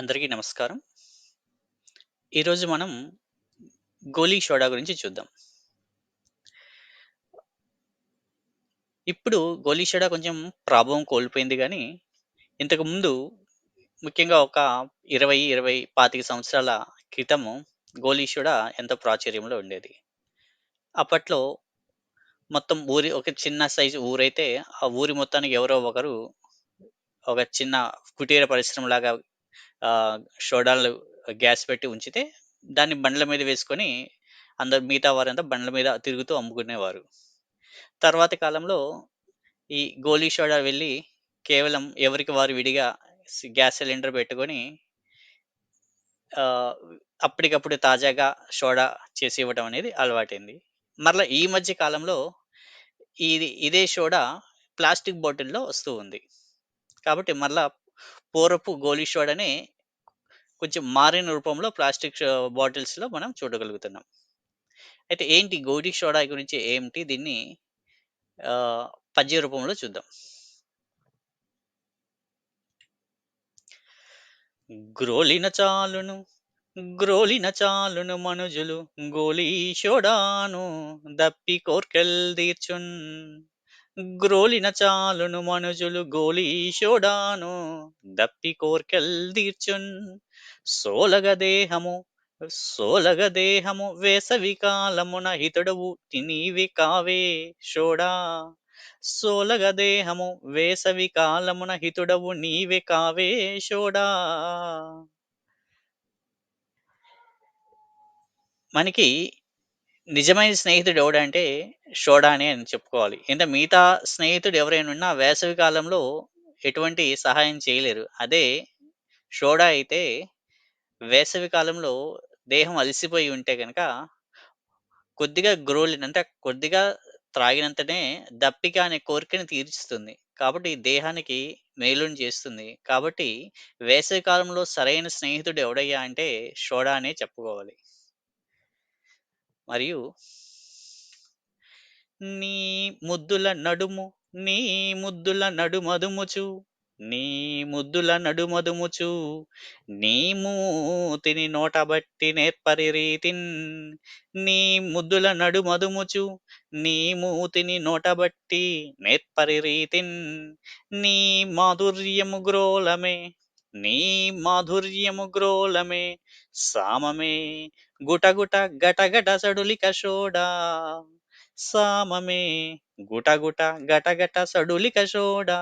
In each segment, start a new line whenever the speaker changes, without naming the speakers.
అందరికీ నమస్కారం. ఈరోజు మనం గోలీ సోడా గురించి చూద్దాం. ఇప్పుడు గోలీ సోడా కొంచెం ప్రాభవం కోల్పోయింది కానీ ఇంతకుముందు ముఖ్యంగా ఒక 20, 20, 25 సంవత్సరాల క్రితము గోలీ సోడా ఎంతో ప్రాచుర్యంలో ఉండేది. అప్పట్లో మొత్తం ఊరి ఒక చిన్న సైజు ఊరైతే, ఆ ఊరి మొత్తానికి ఎవరో ఒకరు ఒక చిన్న కుటీర పరిశ్రమలాగా ఆహ్, సోడాలు గ్యాస్ పెట్టి ఉంచితే, దాన్ని బండ్ల మీద వేసుకొని అందరు మిగతా వారంతా బండ్ల మీద తిరుగుతూ అమ్ముకునేవారు. తర్వాతి కాలంలో ఈ గోలీ షోడా వెళ్ళి కేవలం ఎవరికి వారు విడిగా గ్యాస్ సిలిండర్ పెట్టుకొని అప్పటికప్పుడు తాజాగా సోడా చేసి ఇవ్వటం అనేది అలవాటైంది. మరలా ఈ మధ్య కాలంలో ఇది ఇదే సోడా ప్లాస్టిక్ బాటిల్‌లో వస్తూ ఉంది. కాబట్టి మరలా పూర్వపు గోలీ సోడానే కొంచెం మారిన రూపంలో ప్లాస్టిక్ బాటిల్స్‌లో మనం చూడగలుగుతున్నాం. అయితే ఏంటి గోలీ సోడా గురించి ఏమిటి? దీన్ని పద్య రూపంలో చూద్దాం. గ్రోలిన చాలును, గ్రోలిన చాలును మనుజులు గోలీ సోడాను దప్పి కోర్కెల్ తీర్చున్. గ్రోలిన చాలును మనుజులు గోలీశోడాను దప్పి కోర్కెల్ తీర్చున్. సోలగ దేహము సోలగ దేహము వేసవి కాలమున హితడవు నీవే కావే షోడా సోలగ దేహము వేసవి కాలమున హితుడవు నీవే కావే షోడా మనకి నిజమైన స్నేహితుడు ఎవడంటే షోడానే అని చెప్పుకోవాలి. ఇంత మిగతా స్నేహితుడు ఎవరైనా ఉన్నా వేసవి కాలంలో ఎటువంటి సహాయం చేయలేరు. అదే షోడా అయితే వేసవి కాలంలో దేహం అలసిపోయి ఉంటే గనక కొద్దిగా గ్రోలిన్ అంటే కొద్దిగా త్రాగినంతనే దప్పిక అనే కోరికని తీరుస్తుంది. కాబట్టి దేహానికి మేలుని చేస్తుంది. కాబట్టి వేసవి కాలంలో సరైన స్నేహితుడు ఎవడయ్యా అంటే షోడానే అనే చెప్పుకోవాలి. మరియు నీ ముద్దుల నడుము నీ ముద్దుల నడుమదుముచు నీ ముద్దుల నడుమదుముచు నీ మూతిని నోటబట్టి నేర్పరి రీతిన్ నీ ముద్దుల నడుమదుముచు నీ మూతిని నోటబట్టి నేర్పరి రీతిన్ నీ మాధుర్యము గ్రోలమే నీ మాధుర్యము గ్రోలమే సామమే గుటగుట గటగట సడులిక షోడా సామమే గుటగుట గటగట సడులిక షోడా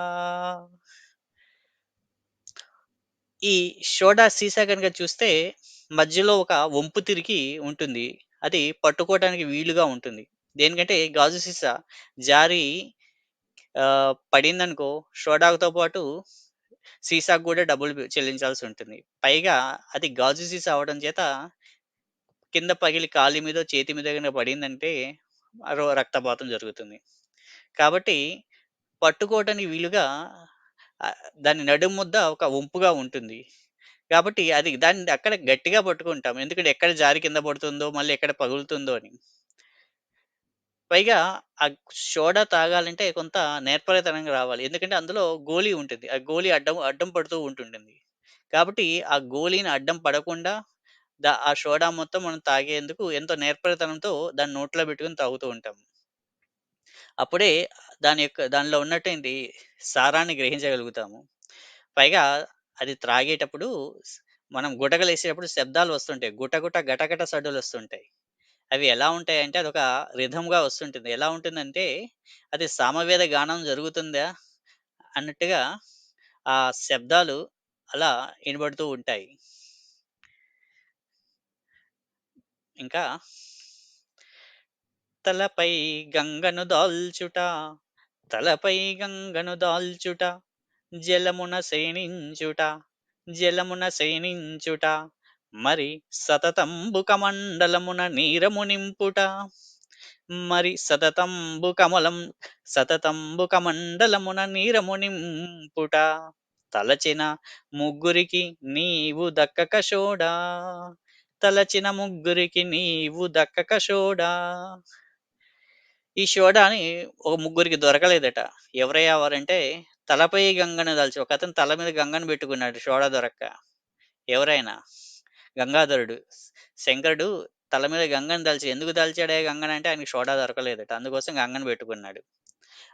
ఈ సోడా సీసా కనుక చూస్తే మధ్యలో ఒక వంపు తిరిగి ఉంటుంది. అది పట్టుకోవడానికి వీలుగా ఉంటుంది. దేనికంటే గాజు సీసా జారి పడిందనుకో సోడాతో పాటు సీసాకు కూడా డబ్బులు చెల్లించాల్సి ఉంటుంది. పైగా అది గాజు సీసా అవ్వడం చేత కింద పగిలి కాలి మీదో, చేతి మీద గనుక పడిందంటే రో రక్తపాతం జరుగుతుంది. కాబట్టి పట్టుకోవటానికి వీలుగా ఆహ్, దాని నడుము ముద్ద ఒక వంపుగా ఉంటుంది. కాబట్టి అది దాన్ని అక్కడ గట్టిగా పట్టుకుంటాం. ఎందుకంటే ఎక్కడ జారి కింద పడుతుందో, మళ్ళీ ఎక్కడ పగులుతుందో అని. పైగా ఆ సోడా తాగాలంటే కొంత నేర్పరితనంగా రావాలి. ఎందుకంటే అందులో గోలీ ఉంటుంది. ఆ గోలీ అడ్డం అడ్డం పడుతూ ఉంటుంటుంది. కాబట్టి ఆ గోలీని అడ్డం పడకుండా ద ఆ సోడా మొత్తం మనం తాగేందుకు ఎంతో నేర్పరితనంతో దాన్ని నోట్లో పెట్టుకొని తాగుతూ ఉంటాం. అప్పుడే దాని యొక్క దానిలో ఉన్నటువంటి సారాన్ని గ్రహించగలుగుతాము. పైగా అది త్రాగేటప్పుడు స్ మనం గుటకలేసేటప్పుడు శబ్దాలు వస్తుంటాయి. గుటగుట గటగట వస్తుంటాయి అవి ఎలా ఉంటాయంటే అదొక రిథమ్‌గా వస్తుంటుంది. ఎలా ఉంటుందంటే అది సామవేద గానం జరుగుతుందా అన్నట్టుగా ఆ శబ్దాలు అలా ఇనబడుతూ ఉంటాయి. ఇంకా తలపై గంగను దాల్చుట తలపై గంగను దాల్చుట జలమున శయనించుట జలమున శయనించుట మరి సతతంబు కమండలమున నీరము నింపుట. మరి సతతంబు కమలం సతతంబు కమండలమున నీరము నింపుట. తలచిన ముగ్గురికి నీవు దక్కక షోడా తలచిన ముగ్గురికి నీవు దక్కక షోడా ఈ షోడాని ఒక ముగ్గురికి దొరకలేదట. ఎవరయ్యావారంటే తలపై గంగను దాల్చి ఒక అతను తల మీద గంగను పెట్టుకున్నాడు షోడా దొరక్క. ఎవరైనా. గంగాధరుడు. శంకరుడు తల మీద గంగను దాల్చి ఎందుకు దాల్చాడే గంగనంటే ఆయనకి సోడా దొరకలేదట. అందుకోసం గంగను పెట్టుకున్నాడు.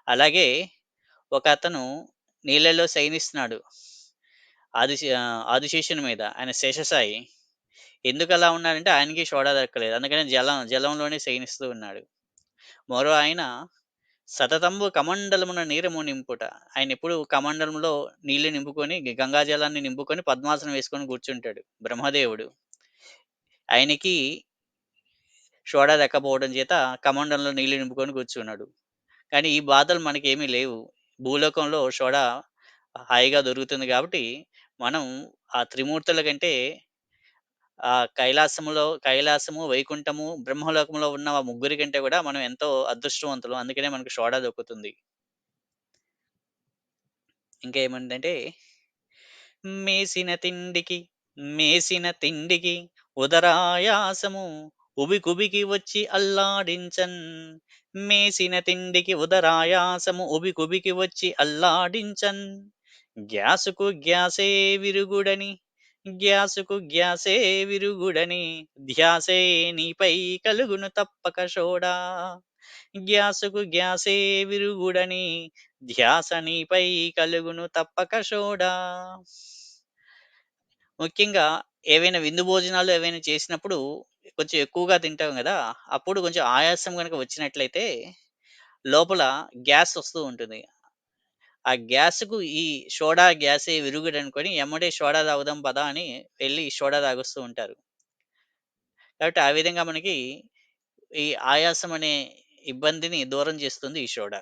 అలాగే ఒక అతను నీళ్ళలో శయనిస్తున్నాడు. ఆది ఆదిశేషుని మీద. ఆయన శేషసాయి. ఎందుకలా ఉన్నాడంటే ఆయనకి సోడా దొరకలేదు. అందుకని జలం జలంలోనే శయనిస్తూ ఉన్నాడు. మరో ఆయన సతతంబు కమండలమున నీరము నింపుట. ఆయన ఎప్పుడు కమండలంలో నీళ్ళు నింపుకొని గ నింపుకొని పద్మాసనం వేసుకొని కూర్చుంటాడు బ్రహ్మదేవుడు. ఆయనకి సోడా దక్కపోవడం చేత కమండంలో నీళ్ళు నింపుకొని కూర్చున్నాడు. కానీ ఈ బాధలు మనకేమీ లేవు. భూలోకంలో షోడ హాయిగా దొరుకుతుంది కాబట్టి, మనం ఆ త్రిమూర్తుల కంటే ఆ కైలాసములో కైలాసము, వైకుంఠము, బ్రహ్మలోకంలో ఉన్న ఆ ముగ్గురి కంటే కూడా మనం ఎంతో అదృష్టవంతులం. అందుకనే మనకు సోడా దొక్కుతుంది. ఇంకా ఏముందంటే మేసిన తిండికి మేసిన తిండికి ఉదరాయాసము ఉబి కుబికి వచ్చి అల్లాడించన్ మేసిన తిండికి ఉదరాయాసము ఉబి కుబికి వచ్చి అల్లాడించన్ గ్యాసుకు గ్యాసే విరుగుడని గ్యాసుకు గ్యాసే విరుగుడని ధ్యాసే నీపై కలుగును తప్పక షోడా గ్యాసుకు గ్యాసే విరుగుడని ధ్యాస నీపై కలుగును తప్పక షోడా ముఖ్యంగా ఏవైనా విందు భోజనాలు ఏవైనా చేసినప్పుడు కొంచెం ఎక్కువగా తింటాం కదా అప్పుడు కొంచెం ఆయాసం కనుక వచ్చినట్లయితే లోపల గ్యాస్ వస్తూ ఉంటుంది. ఆ గ్యాస్‌కు ఈ సోడా గ్యాసే విరుగుడనుకోని ఎమ్మటే సోడా తాగుదాం పదా అని వెళ్ళి సోడా తాగొస్తూ ఉంటారు. కాబట్టి ఆ విధంగా మనకి ఈ ఆయాసం అనే ఇబ్బందిని దూరం చేస్తుంది ఈ సోడా.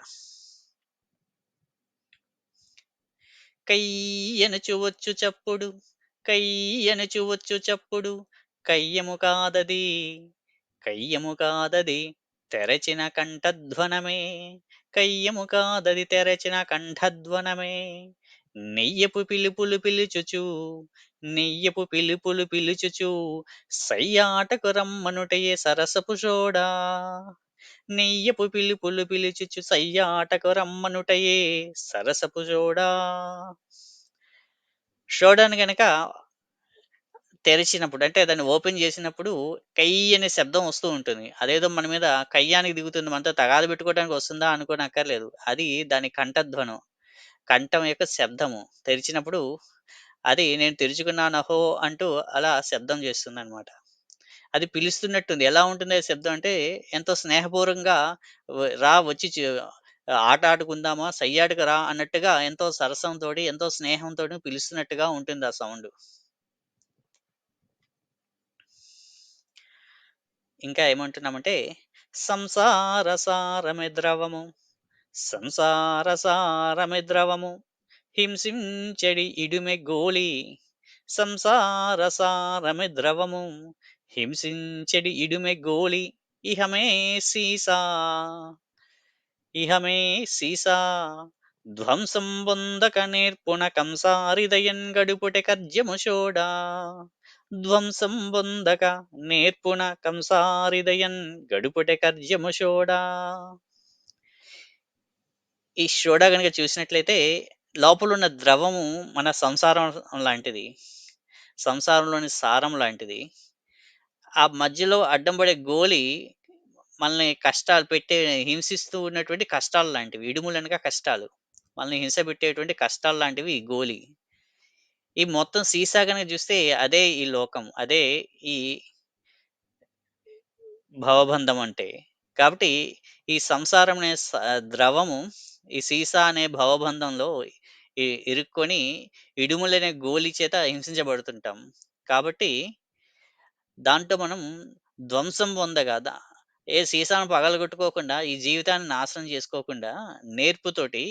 కయ్యనుచు వచ్చు చప్పుడు కయ్యనుచు వచ్చు చప్పుడు కయ్యము కాదది కయ్యము కాదది తెరచిన కంఠధ్వనమే కయ్యము కాదది తెరచిన కంఠధ్వనమే. నెయ్యపు పిలుపులు పిలుచుచు నెయ్యపు పిలుపులు పిలుచుచు సయ్యాటకు రమ్మనుటయే సరసపు షోడా. నెయ్యపు పిలుపులు పిలుచుచు సయ్యాటకు రమ్మనుటయే సరసపు షోడా. షోడాను గనక తెరిచినప్పుడు అంటే దాన్ని ఓపెన్ చేసినప్పుడు కై అనే శబ్దం వస్తూ ఉంటుంది. అదేదో మన మీద కయ్యానికి దిగుతుంది. మనతో తగాదు పెట్టుకోవడానికి వస్తుందా అనుకోనక్కర్లేదు. అది దాని కంఠధ్వనం. కంఠం యొక్క శబ్దము. తెరిచినప్పుడు అది నేను తెరుచుకున్నానహో! అంటూ అలా శబ్దం చేస్తుందనమాట. అది పిలుస్తున్నట్టుంది. ఎలా ఉంటుంది శబ్దం అంటే ఎంతో స్నేహపూర్వకంగా రా వచ్చి ఆట ఆడుకుందామా, సయ్యాటకు రా అన్నట్టుగా ఎంతో సరసంతో ఎంతో స్నేహంతో పిలుస్తున్నట్టుగా ఉంటుంది ఆ సౌండ్ ఇంకా ఏమంటున్నామంటే సంసార సారమి ద్రవము సంసార సారమి ద్రవము హింసించడి ఇడుమె గోళి సంసార సారమి ద్రవము హింసించడి ఇడుమె గోళి ఇహమే సీసా ఇహమే సీసా. ధ్వంసం బొందక నేర్పుణ కంసారిదయన్ గడుపుటె కర్జము షోడా ధ్వంసం బొందక నేర్పుణ కంసారిదయన్ గడుపుటె కర్జము షోడా ఈ షోడా కనుక చూసినట్లయితే లోపలున్న ద్రవము మన సంసారం లాంటిది. సంసారంలోని సారం లాంటిది. ఆ మధ్యలో అడ్డం పడే గోలి మనల్ని కష్టాలు పెట్టే హింసిస్తూ ఉన్నటువంటి కష్టాలు లాంటివి. ఇడుములనగా కష్టాలు. మనల్ని హింస పెట్టేటువంటి కష్టాలు లాంటివి ఈ గోలి. ఈ మొత్తం సీసా కనుక చూస్తే అదే ఈ లోకం. అదే ఈ భవబంధం అంటే. కాబట్టి ఈ సంసారం అనే ద్రవము ఈ సీసా అనే భవబంధంలో ఇ ఇరుక్కొని ఇడుములనే గోలి చేత హింసించబడుతుంటాం. కాబట్టి దాంట్లో మనం ధ్వంసం పొందగా ఏ సీసాను పగలగొట్టుకోకుండా, ఈ జీవితాన్ని నాశనం చేసుకోకుండా నేర్పుతోటి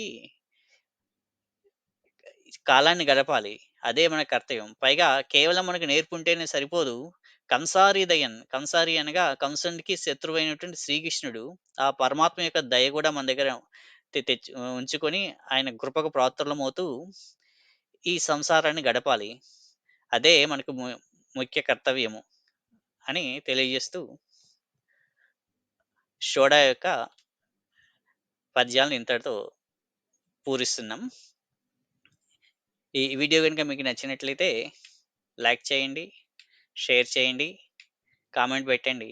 కాలాన్ని గడపాలి. అదే మన కర్తవ్యం. పైగా కేవలం మనకు నేర్పుంటేనే సరిపోదు. కంసారిదయన్ కంసారి అనగా కంసునికి శత్రువైనటువంటి శ్రీకృష్ణుడు, ఆ పరమాత్మ యొక్క దయ కూడా మన దగ్గర తెచ్చు ఉంచుకొని ఆయన కృపకు పాత్రులమవుతూ ఈ సంసారాన్ని గడపాలి. అదే మనకు ము ముఖ్య కర్తవ్యము అని తెలియజేస్తూ షోడా యొక్క పద్యాలను ఇంతటితో పూరిస్తున్నాం. ఈ వీడియో గనుక మీకు నచ్చినట్లయితే లైక్ చేయండి, షేర్ చేయండి, కామెంట్ పెట్టండి.